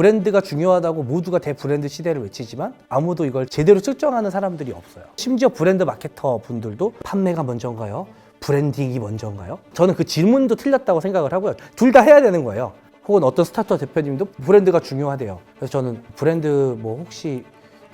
브랜드가 중요하다고 모두가 대브랜드 시대를 외치지만 아무도 이걸 제대로 측정하는 사람들이 없어요. 심지어 브랜드 마케터 분들도 판매가 먼저인가요? 브랜딩이 먼저인가요? 저는 그 질문도 틀렸다고 생각을 하고요. 둘 다 해야 되는 거예요. 혹은 어떤 스타트업 대표님도 브랜드가 중요하대요. 그래서 저는 브랜드 뭐 혹시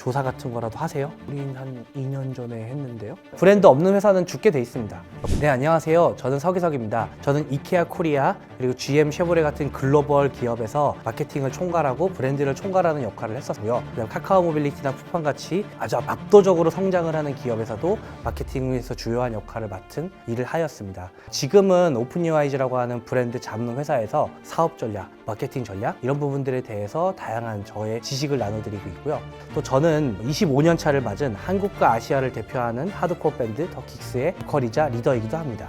조사 같은 거라도 하세요? 우린 한 2년 전에 했는데요. 브랜드 없는 회사는 죽게 돼 있습니다. 네, 안녕하세요. 저는 서기석입니다. 저는 이케아 코리아 그리고 GM 쉐보레 같은 글로벌 기업에서 마케팅을 총괄하고 브랜드를 총괄하는 역할을 했었고요. 그다음 카카오 모빌리티나 쿠팡 같이 아주 압도적으로 성장을 하는 기업에서도 마케팅에서 주요한 역할을 맡은 일을 하였습니다. 지금은 오픈유아이즈라고 하는 브랜드 잡는 회사에서 사업 전략, 마케팅 전략 이런 부분들에 대해서 다양한 저의 지식을 나눠드리고 있고요. 또 저는 25년 차를 맞은 한국과 아시아를 대표하는 하드코어 밴드 더 킥스의 보컬이자 리더이기도 합니다.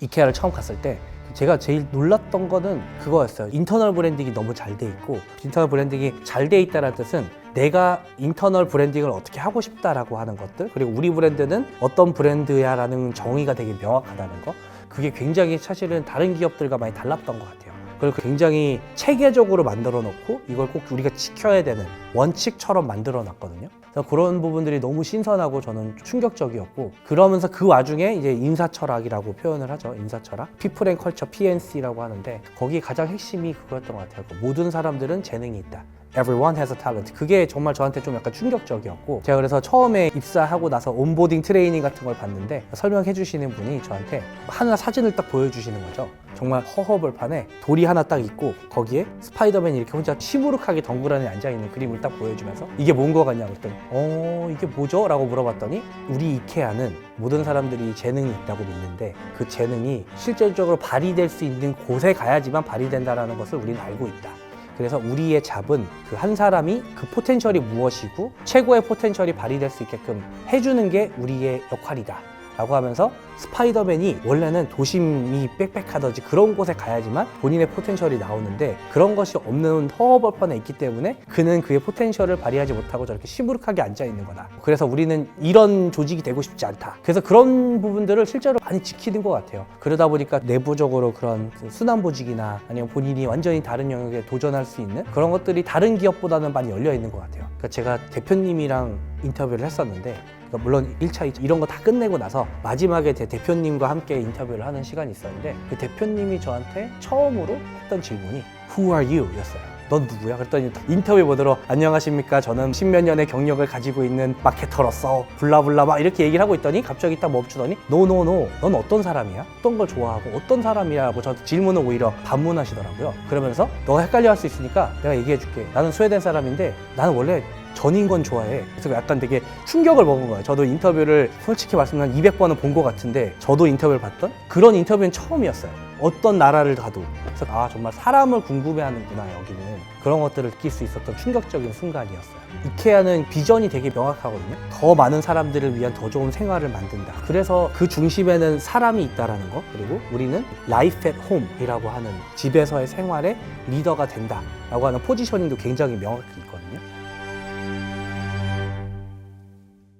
이케아를 처음 갔을 때 제가 제일 놀랐던 거는 그거였어요. 인터널 브랜딩이 너무 잘 돼 있고 인터널 브랜딩이 잘 돼 있다는 뜻은 내가 인터널 브랜딩을 어떻게 하고 싶다라고 하는 것들 그리고 우리 브랜드는 어떤 브랜드야라는 정의가 되게 명확하다는 거 그게 굉장히 사실은 다른 기업들과 많이 달랐던 것 같아요. 그걸 굉장히 체계적으로 만들어 놓고 이걸 꼭 우리가 지켜야 되는 원칙처럼 만들어 놨거든요. 그래서 그런 부분들이 너무 신선하고 저는 충격적이었고 그러면서 그 와중에 이제 인사 철학이라고 표현을 하죠. 인사 철학. 피플 앤 컬처 PNC라고 하는데 거기 가장 핵심이 그거였던 것 같아요. 그 모든 사람들은 재능이 있다. Everyone has a talent. 그게 정말 저한테 좀 약간 충격적이었고 제가 그래서 처음에 입사하고 나서 온보딩 트레이닝 같은 걸 봤는데 설명해 주시는 분이 저한테 하나 사진을 딱 보여주시는 거죠. 정말 허허벌판에 돌이 하나 딱 있고 거기에 스파이더맨이 이렇게 혼자 시무룩하게 덩그러니 앉아 있는 그림을 딱 보여주면서 이게 뭔 거 같냐고 그랬더니 어 이게 뭐죠? 라고 물어봤더니 우리 이케아는 모든 사람들이 재능이 있다고 믿는데 그 재능이 실질적으로 발휘될 수 있는 곳에 가야지만 발휘된다라는 것을 우리는 알고 있다. 그래서 우리의 잡은 그 한 사람이 그 포텐셜이 무엇이고 최고의 포텐셜이 발휘될 수 있게끔 해주는 게 우리의 역할이다. 라고 하면서 스파이더맨이 원래는 도심이 빽빽하든지 그런 곳에 가야지만 본인의 포텐셜이 나오는데 그런 것이 없는 허허벌판에 있기 때문에 그는 그의 포텐셜을 발휘하지 못하고 저렇게 시무룩하게 앉아 있는 거다. 그래서 우리는 이런 조직이 되고 싶지 않다. 그래서 그런 부분들을 실제로 많이 지키는 것 같아요. 그러다 보니까 내부적으로 그런 순환 보직이나 아니면 본인이 완전히 다른 영역에 도전할 수 있는 그런 것들이 다른 기업보다는 많이 열려 있는 것 같아요. 그러니까 제가 대표님이랑 인터뷰를 했었는데 그러니까 물론 1차, 2차 이런 거 다 끝내고 나서 마지막에 제 대표님과 함께 인터뷰를 하는 시간이 있었는데 그 대표님이 저한테 처음으로 했던 질문이 Who are you? 였어요. 넌 누구야? 그랬더니 인터뷰 보도록 안녕하십니까 저는 십몇 년의 경력을 가지고 있는 마케터로서 블라블라 막 이렇게 얘기를 하고 있더니 갑자기 딱 멈추더니 노노노 넌 어떤 사람이야? 어떤 걸 좋아하고 어떤 사람이라고 저한테 질문을 오히려 반문하시더라고요 그러면서 너가 헷갈려 할 수 있으니까 내가 얘기해 줄게 나는 스웨덴 사람인데 나는 원래 전인 건 좋아해. 그래서 약간 되게 충격을 먹은 거예요. 저도 인터뷰를 솔직히 말씀드리면 200번은 본 것 같은데 저도 인터뷰를 봤던 그런 인터뷰는 처음이었어요. 어떤 나라를 가도. 그래서 아, 정말 사람을 궁금해하는구나, 여기는. 그런 것들을 느낄 수 있었던 충격적인 순간이었어요. 이케아는 비전이 되게 명확하거든요. 더 많은 사람들을 위한 더 좋은 생활을 만든다. 그래서 그 중심에는 사람이 있다라는 거. 그리고 우리는 life at home이라고 하는 집에서의 생활의 리더가 된다라고 하는 포지셔닝도 굉장히 명확히 있거든요.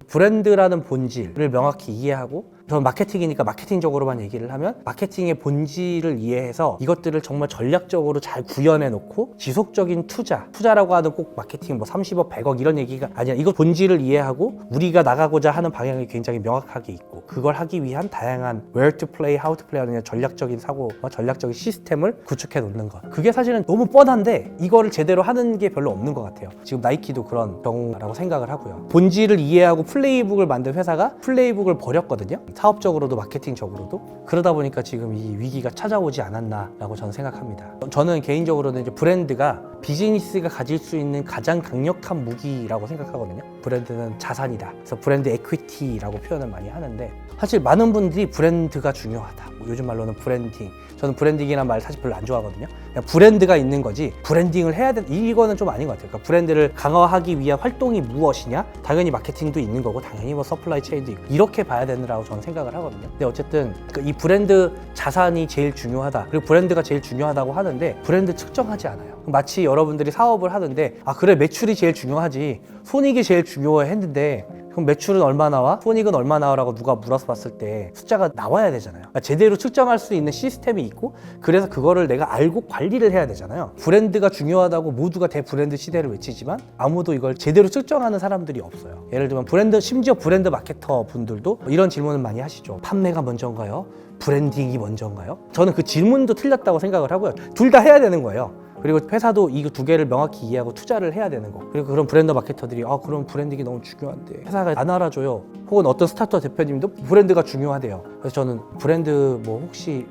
브랜드라는 본질을 명확히 이해하고 저는 마케팅이니까 마케팅적으로만 얘기를 하면 마케팅의 본질을 이해해서 이것들을 정말 전략적으로 잘 구현해 놓고 지속적인 투자 투자라고 하는 꼭 마케팅 뭐 30억 100억 이런 얘기가 아니라 이거 본질을 이해하고 우리가 나가고자 하는 방향이 굉장히 명확하게 있고 그걸 하기 위한 다양한 where to play, how to play 하는 전략적인 사고와 전략적인 시스템을 구축해 놓는 것. 그게 사실은 너무 뻔한데 이거를 제대로 하는 게 별로 없는 것 같아요. 지금 나이키도 그런 경우라고 생각을 하고요. 본질을 이해하고 플레이북을 만든 회사가 플레이북을 버렸거든요 사업적으로도 마케팅적으로도 그러다 보니까 지금 이 위기가 찾아오지 않았나라고 저는 생각합니다. 저는 개인적으로는 이제 브랜드가 비즈니스가 가질 수 있는 가장 강력한 무기라고 생각하거든요. 브랜드는 자산이다. 그래서 브랜드 에퀴티라고 표현을 많이 하는데 사실 많은 분들이 브랜드가 중요하다. 뭐 요즘 말로는 브랜딩. 저는 브랜딩이란 말 사실 별로 안 좋아하거든요. 그냥 브랜드가 있는 거지 브랜딩을 해야 돼. 이거는 좀 아닌 것 같아요. 그러니까 브랜드를 강화하기 위한 활동이 무엇이냐? 당연히 마케팅도 있는 거고 당연히 뭐 서플라이 체인도 있고 이렇게 봐야 되느라고 저는 생각을 하거든요. 근데 어쨌든 그이 브랜드 자산이 제일 중요하다. 그리고 브랜드가 제일 중요하다고 하는데 브랜드 측정하지 않아요. 마치 여러분들이 사업을 하는데 아 그래 매출이 제일 중요하지 손익이 제일 중요해 했는데 그럼 매출은 얼마 나와? 손익은 얼마 나와라고 누가 물어서 봤을 때 숫자가 나와야 되잖아요. 그러니까 제대로 측정할 수 있는 시스템이 있고 그래서 그거를 내가 알고 관리를 해야 되잖아요. 브랜드가 중요하다고 모두가 대브랜드 시대를 외치지만 아무도 이걸 제대로 측정하는 사람들이 없어요. 예를 들면 브랜드 심지어 브랜드 마케터 분들도 이런 질문을 많이 하시죠. 판매가 먼저인가요? 브랜딩이 먼저인가요? 저는 그 질문도 틀렸다고 생각을 하고요. 둘 다 해야 되는 거예요. 그리고 회사도 이 두 개를 명확히 이해하고 투자를 해야 되는 거. 그리고 그런 브랜드 마케터들이 아 그럼 브랜딩이 너무 중요한데 회사가 안 알아줘요. 혹은 어떤 스타트업 대표님도 브랜드가 중요하대요. 그래서 저는 브랜드 뭐 혹시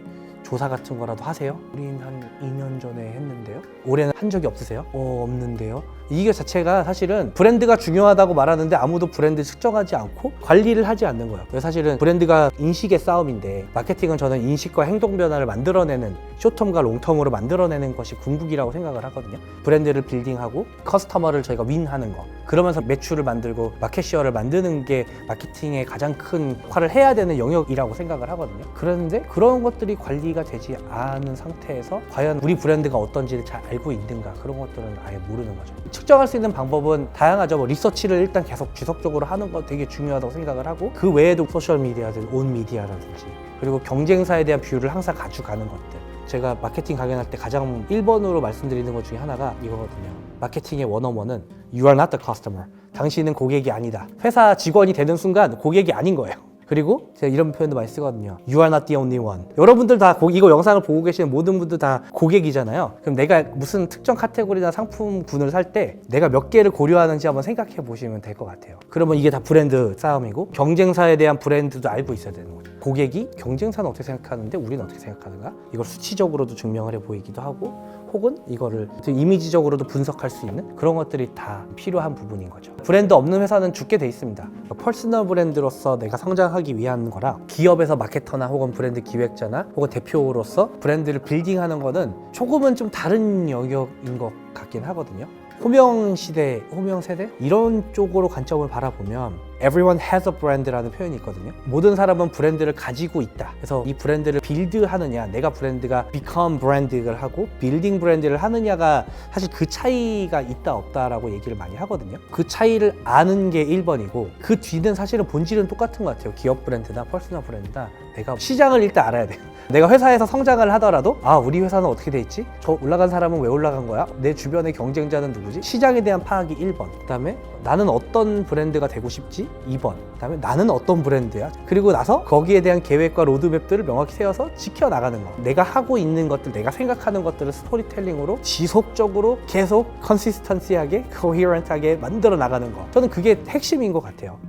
조사 같은 거라도 하세요? 우린 한 2년 전에 했는데요. 올해는 한 적이 없으세요? 어 없는데요. 이게 자체가 사실은 브랜드가 중요하다고 말하는데 아무도 브랜드 측정하지 않고 관리를 하지 않는 거예요. 그래서 사실은 브랜드가 인식의 싸움인데 마케팅은 저는 인식과 행동 변화를 만들어내는 쇼텀과 롱텀으로 만들어내는 것이 궁극이라고 생각을 하거든요. 브랜드를 빌딩하고 커스터머를 저희가 윈하는 거. 그러면서 매출을 만들고 마켓시어를 만드는 게 마케팅의 가장 큰 역할을 해야 되는 영역이라고 생각을 하거든요. 그런데 그런 것들이 관리가 되지 않은 상태에서 과연 우리 브랜드가 어떤지를 잘 알고 있는가 그런 것들은 아예 모르는 거죠. 측정할 수 있는 방법은 다양하죠. 뭐 리서치를 일단 계속 지속적으로 하는 거 되게 중요하다고 생각을 하고 그 외에도 소셜 미디어든 온 미디어라든지 그리고 경쟁사에 대한 비율을 항상 가져가는 것들. 제가 마케팅 강연할 때 가장 1번으로 말씀드리는 것 중에 하나가 이거거든요. 마케팅의 원어원은 You are not the customer. 당신은 고객이 아니다. 회사 직원이 되는 순간 고객이 아닌 거예요. 그리고 제가 이런 표현도 많이 쓰거든요. You are not the only one. 여러분들 다 고- 이거 영상을 보고 계시는 모든 분들 다 고객이잖아요. 그럼 내가 무슨 특정 카테고리나 상품군을 살 때 내가 몇 개를 고려하는지 한번 생각해 보시면 될 것 같아요. 그러면 이게 다 브랜드 싸움이고 경쟁사에 대한 브랜드도 알고 있어야 되는 거죠. 고객이 경쟁사는 어떻게 생각하는데 우리는 어떻게 생각하는가? 이걸 수치적으로도 증명을 해 보이기도 하고 혹은 이거를 좀 이미지적으로도 분석할 수 있는 그런 것들이 다 필요한 부분인 거죠. 브랜드 없는 회사는 죽게 돼 있습니다. 퍼스널 브랜드로서 내가 성장하 기 위한 거랑 기업에서 마케터나 혹은 브랜드 기획자나 혹은 대표로서 브랜드를 빌딩하는 거는 조금은 좀 다른 영역인 것 같긴 하거든요. 호명 시대, 호명 세대 이런 쪽으로 관점을 바라보면 everyone has a brand라는 표현이 있거든요. 모든 사람은 브랜드를 가지고 있다. 그래서 이 브랜드를 빌드하느냐, 내가 브랜드가 become brand를 하고 빌딩 브랜드를 하느냐가 사실 그 차이가 있다 없다라고 얘기를 많이 하거든요. 그 차이를 아는 게 1번이고 그 뒤는 사실은 본질은 똑같은 것 같아요. 기업 브랜드나 퍼스널 브랜드나 내가 시장을 일단 알아야 돼요. 내가 회사에서 성장을 하더라도 아 우리 회사는 어떻게 돼 있지? 저 올라간 사람은 왜 올라간 거야? 내 주변의 경쟁자는 누구지? 시장에 대한 파악이 1번. 그다음에 나는 어떤 브랜드가 되고 싶지? 2번. 그다음에 나는 어떤 브랜드야? 그리고 나서 거기에 대한 계획과 로드맵들을 명확히 세워서 지켜 나가는 거. 내가 하고 있는 것들, 내가 생각하는 것들을 스토리텔링으로 지속적으로 계속 컨시스턴시하게, 코히런트하게 만들어 나가는 거. 저는 그게 핵심인 것 같아요.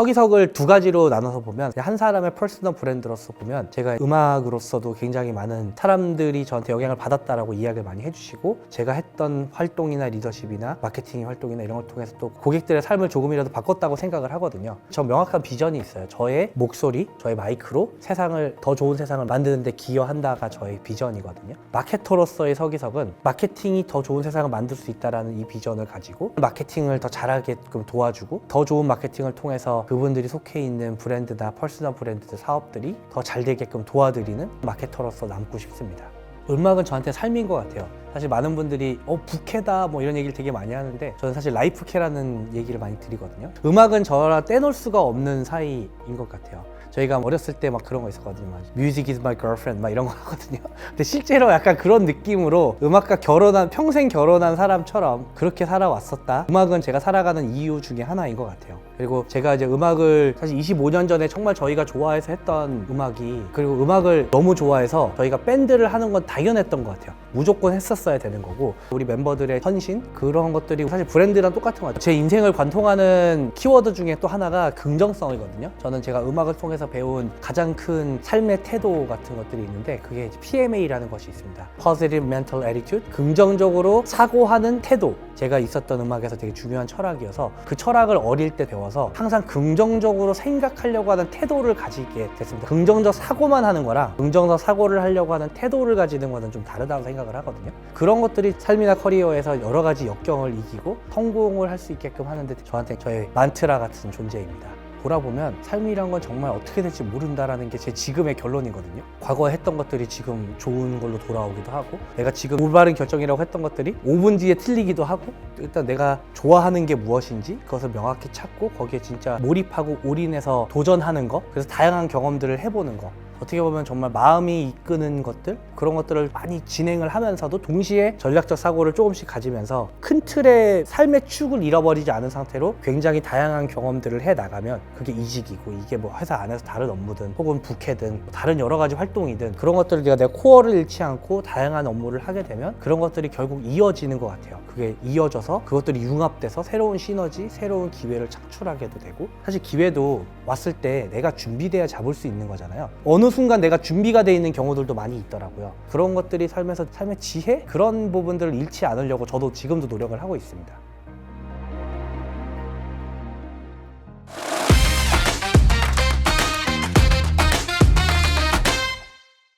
서기석을 두 가지로 나눠서 보면 한 사람의 퍼스널 브랜드로서 보면 제가 음악으로서도 굉장히 많은 사람들이 저한테 영향을 받았다라고 이야기를 많이 해주시고 제가 했던 활동이나 리더십이나 마케팅 활동이나 이런 걸 통해서 또 고객들의 삶을 조금이라도 바꿨다고 생각을 하거든요. 저 명확한 비전이 있어요. 저의 목소리, 저의 마이크로 세상을 더 좋은 세상을 만드는데 기여한다가 저의 비전이거든요. 마케터로서의 서기석은 마케팅이 더 좋은 세상을 만들 수 있다라는 이 비전을 가지고 마케팅을 더 잘하게끔 도와주고 더 좋은 마케팅을 통해서 그분들이 속해 있는 브랜드나 퍼스널 브랜드 사업들이 더 잘 되게끔 도와드리는 마케터로서 남고 싶습니다. 음악은 저한테 삶인 것 같아요. 사실 많은 분들이 어 부캐다 뭐 이런 얘기를 되게 많이 하는데 저는 사실 라이프캐라는 얘기를 많이 드리거든요. 음악은 저랑 떼놓을 수가 없는 사이인 것 같아요. 저희가 어렸을 때 막 그런 거 있었거든요. 막 Music is my girlfriend 막 이런 거 하거든요. 근데 실제로 약간 그런 느낌으로 음악과 결혼한 평생 결혼한 사람처럼 그렇게 살아왔었다. 음악은 제가 살아가는 이유 중에 하나인 것 같아요. 그리고 제가 이제 음악을 사실 25년 전에 정말 저희가 좋아해서 했던 음악이 그리고 음악을 너무 좋아해서 저희가 밴드를 하는 건 당연했던 것 같아요. 무조건 했었어야 되는 거고 우리 멤버들의 헌신 그런 것들이 사실 브랜드랑 똑같은 것 같아요. 제 인생을 관통하는 키워드 중에 또 하나가 긍정성이거든요. 저는 제가 음악을 통해서 배운 가장 큰 삶의 태도 같은 것들이 있는데 그게 PMA라는 것이 있습니다. Positive Mental Attitude 긍정적으로 사고하는 태도 제가 있었던 음악에서 되게 중요한 철학이어서 그 철학을 어릴 때 배워서 항상 긍정적으로 생각하려고 하는 태도를 가지게 됐습니다. 긍정적 사고만 하는 거랑 긍정적 사고를 하려고 하는 태도를 가지는 거는 좀 다르다고 생각을 하거든요. 그런 것들이 삶이나 커리어에서 여러 가지 역경을 이기고 성공을 할 수 있게끔 하는데 저한테 저의 만트라 같은 존재입니다. 돌아보면 삶이란 건 정말 어떻게 될지 모른다라는 게 제 지금의 결론이거든요. 과거에 했던 것들이 지금 좋은 걸로 돌아오기도 하고 내가 지금 올바른 결정이라고 했던 것들이 5분 뒤에 틀리기도 하고 일단 내가 좋아하는 게 무엇인지 그것을 명확히 찾고 거기에 진짜 몰입하고 올인해서 도전하는 거 그래서 다양한 경험들을 해보는 거 어떻게 보면 정말 마음이 이끄는 것들 그런 것들을 많이 진행을 하면서도 동시에 전략적 사고를 조금씩 가지면서 큰 틀의 삶의 축을 잃어버리지 않은 상태로 굉장히 다양한 경험들을 해 나가면 그게 이직이고 이게 뭐 회사 안에서 다른 업무든 혹은 부캐든 다른 여러 가지 활동이든 그런 것들을 내가 내 코어를 잃지 않고 다양한 업무를 하게 되면 그런 것들이 결국 이어지는 것 같아요. 그게 이어져서 그것들이 융합돼서 새로운 시너지, 새로운 기회를 창출하게도 되고 사실 기회도 왔을 때 내가 준비돼야 잡을 수 있는 거잖아요. 어느 순간 내가 준비가 돼 있는 경우들도 많이 있더라고요. 그런 것들이 삶에서 삶의 지혜 그런 부분들을 잃지 않으려고 저도 지금도 노력을 하고 있습니다.